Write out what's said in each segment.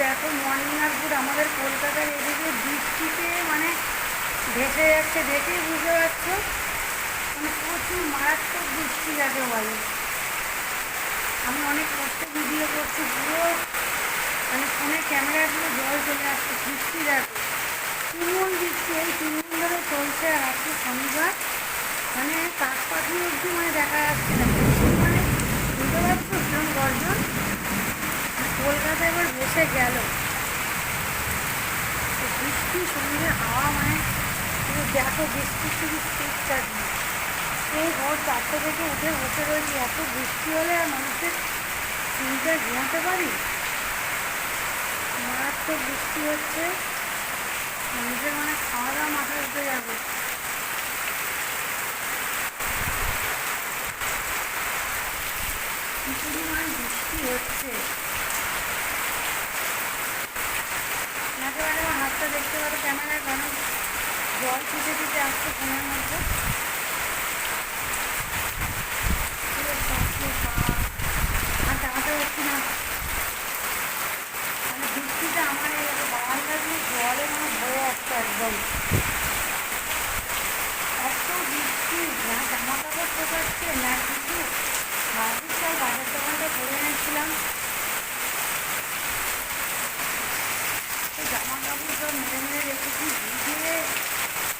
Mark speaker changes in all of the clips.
Speaker 1: দেখো মর্নিং আর গুড আমাদের কলকাতার এদিকে বৃষ্টিতে মানে ভেসে যাচ্ছে, দেখেই বুঝতে পারছ? মানে প্রচুর মারাত্মক বৃষ্টি যাকে বলে। আমি অনেক কষ্ট ভিডিও করছি, পুরো মানে ফোনে ক্যামেরাগুলো জল চলে আসছে, বৃষ্টি দেখো। তুমুল বৃষ্টি, এই তিন ধরে চলছে আর আজকে শনিবার। মানে কাক পাখি অব্দি মানে দেখা যাচ্ছে না বৃষ্টি মানে বুঝতে পারছ কিরম গর্জন কলকাতা বসে গেল। তো বৃষ্টির সঙ্গে হাওয়া মানে তুমি দেখো বৃষ্টির শুধু স্পিডটা কি এই ভোর চারটে থেকে উঠে বসে রয়েছি। এত বৃষ্টি হলে আর মানুষের চিন্তায় ঘুমাতে পারি? মারাত্মক বৃষ্টি হচ্ছে। মানুষের মানে খাওয়া দাওয়া মাথায় উঠে যাবে। কি পরিমাণ বৃষ্টি হচ্ছে? জল ছুটে ছুটে আসছে ফোনের মধ্যে। আর দাঁড়াতে পারছি না। মানে বৃষ্টিটা আমার এই বারান্দা দিয়ে জলে মানে ভরে আসছে একদম। এত বৃষ্টি, না জামা কাপড় শোকাচ্ছে, না কিছু। ভাবিস বাজার দোকানটা করে এনেছিলাম। জামা কাপড় সব মেরে মেরে রেখেছি, ভিজে পুরো শুকিয়ে সব দেখো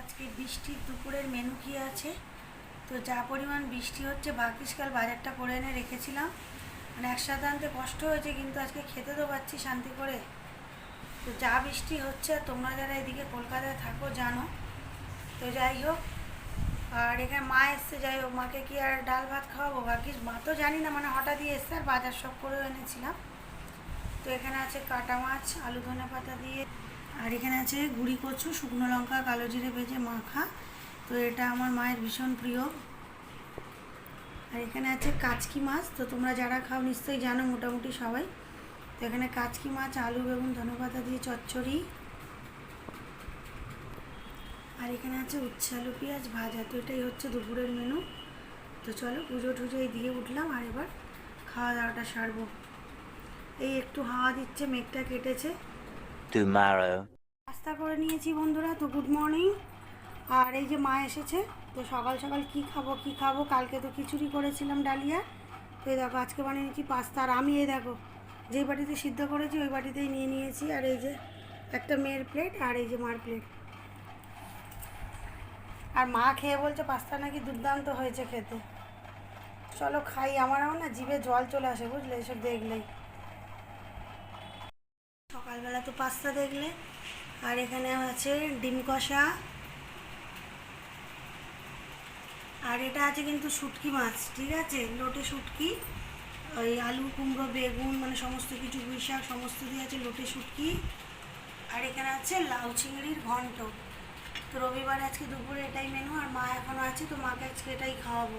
Speaker 1: আজকে বৃষ্টির দুপুরের মেনু কি আছে? তো যা পরিমাণ বৃষ্টি হচ্ছে ভাগ্যিস বাজারটা করে এনে রেখেছিলাম। মানে একসাথে আনতে কষ্ট হয়েছে, কিন্তু আজকে খেতে তো পাচ্ছি শান্তি করে। তো যা বৃষ্টি হচ্ছে, তোমরা যারা এদিকে কলকাতায় থাকো জানো। তো যাই হোক, আর এখানে মা এসছে, যাই হোক, মাকে কি আর ডাল ভাত খাওয়াবো? বাকি মা তো জানি না মানে হঠাৎই এসছে আর বাজার সব করেও এনেছিলাম। তো এখানে আছে কাটা মাছ, আলু ধনে পাতা দিয়ে, আর এখানে আছে গুড়ি কচু, শুকনো লঙ্কা, কালো জিরে ভেজে মাখা। তো এটা আমার মায়ের ভীষণ প্রিয়। আর এখানে আছে কাচকি মাছ তো তোমরা যারা খাও নিশ্চয়ই জানো মোটামুটি সবাই। তো এখানে কাচকি মাছ আলু বেগুন ধনেপাতা দিয়ে চচ্চড়ি। আর এখানে আছে উচ্ছে আলু পেঁয়াজ ভাজা তো এটাই হচ্ছে দুপুরের মেনু তো চলো পুজো টুজো এই দিয়ে উঠলাম আর এবার খাওয়া দাওয়াটা সারবো। এই একটু হাওয়া দিচ্ছে মেঘটা কেটেছে. নাস্তা করে নিয়েছি বন্ধুরা তো গুড মর্নিং আর এই যে মা এসেছে তো সকাল সকাল কি খাব কি খাব? কালকে তো খিচুড়ি করেছিলাম ডালিয়া। তো এই দেখো, আজকে বানিয়ে নিয়েছি পাস্তা। আর আমি এই দেখো, যেই বাটিতে সিদ্ধ করেছি, ওই বাটিতেই নিয়ে নিয়েছি। আর এই যে একটা মেয়ের প্লেট আর এই যে মার প্লেট আর মা খেয়ে বলছে, পাস্তা নাকি দুর্দান্ত হয়েছে খেতে। চলো খাই আমারও না জিভে জল চলে আসে, বুঝলে? এসব দেখলেই। সকালবেলা তো পাস্তা দেখলে। আর এখানে আছে ডিম কষা আর এটা আছে কিন্তু শুটকি মাছ, ঠিক আছে? লোটে শুটকি, ওই আলু, কুমড়ো, বেগুন মানে সমস্ত কিছু, পুঁই শাক, সমস্ত দিয়ে আছে লোটে শুটকি। আর এখানে আছে লাউ চিংড়ির ঘন্ট। তো রবিবার আজকে দুপুরে এটাই মেনু আর মা এখনও আছে, তো মাকে আজকে এটাই খাওয়াবো।